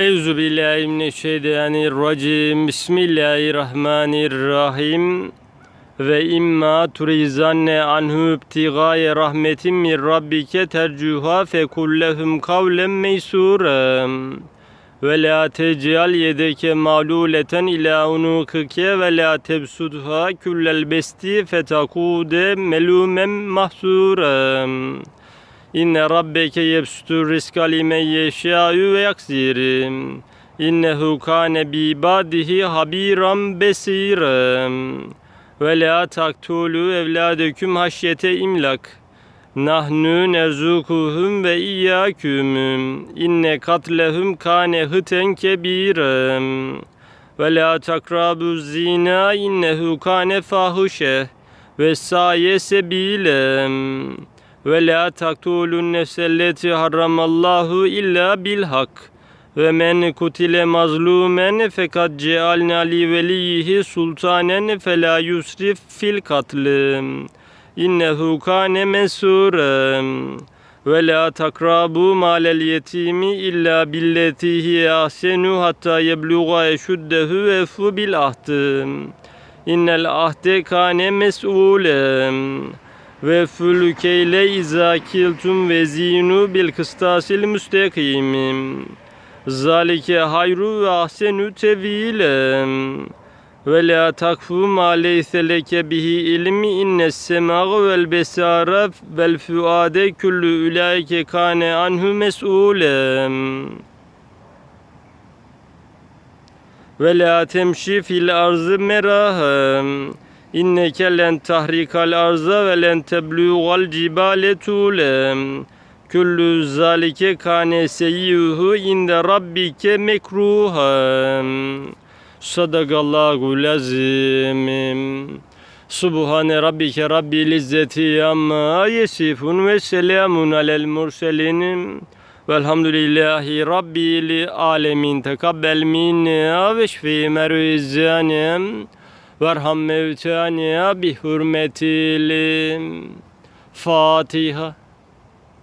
Euzu billahi mineşşeytanirracim. Bismillahirrahmanirrahim. Ve imma turizanne anhu ibtigaye rahmetin min rabbike tercuha fekullehum kavlen meysura. Ve la tec'al yedeke mağluleten ila unukike ve la tebsudha kullel besti fetakude melumen mahsura. İnne rabbeke yebsutur rizqa limen yeşâ'ü ve yaksir. İnnehu kâne bi ibadihi habiran besîrem. Ve la taktulu evladeküm haşyete imlak. Nahnu nerzukuhum ve iyyaküm. İnne katlehum kâne hıten kebîrem. Ve la takrabu zina innehu kâne fahuşe. Ve saye sebilem. Ve la taktulun nefselleti harramallahu illa bil hak. Ve men kutile mazlumen fekad cealna li veliyihi sultanen fe la yusrif fil katli. İnnehu kâne mesûrem. Ve la takrabu malel yetimi illa billeti hiye ahsenu hatta yebluğa eşuddehu ve fu bil ahdi. İnnel ahde kâne mes'ûlem. Ve fülkeyle izakiltum ve zinu bil kıstasil müstakimim. Zalike hayru ve ahsenu tevilem. Ve la takfu ma leyse leke bihi ilmi innes semağı vel besara vel fuade kullu ulaike kane anhu mes'ulem. Ve la temşi fil arzı merahem. İnneke len tahrikal arza ve len tebluğal cibale tulem. Kullu zalike kane seyyuhu inde rabbike mekruhem. Sadakallahu lazim. Subhane rabbike rabbil izzeti amma yesifun ve selamun alel murselin. Velhamdülillahi rabbil alemin. Tekabbel minna ve şfi mervizanem. Verham mevtana bi hürmetil Fatiha.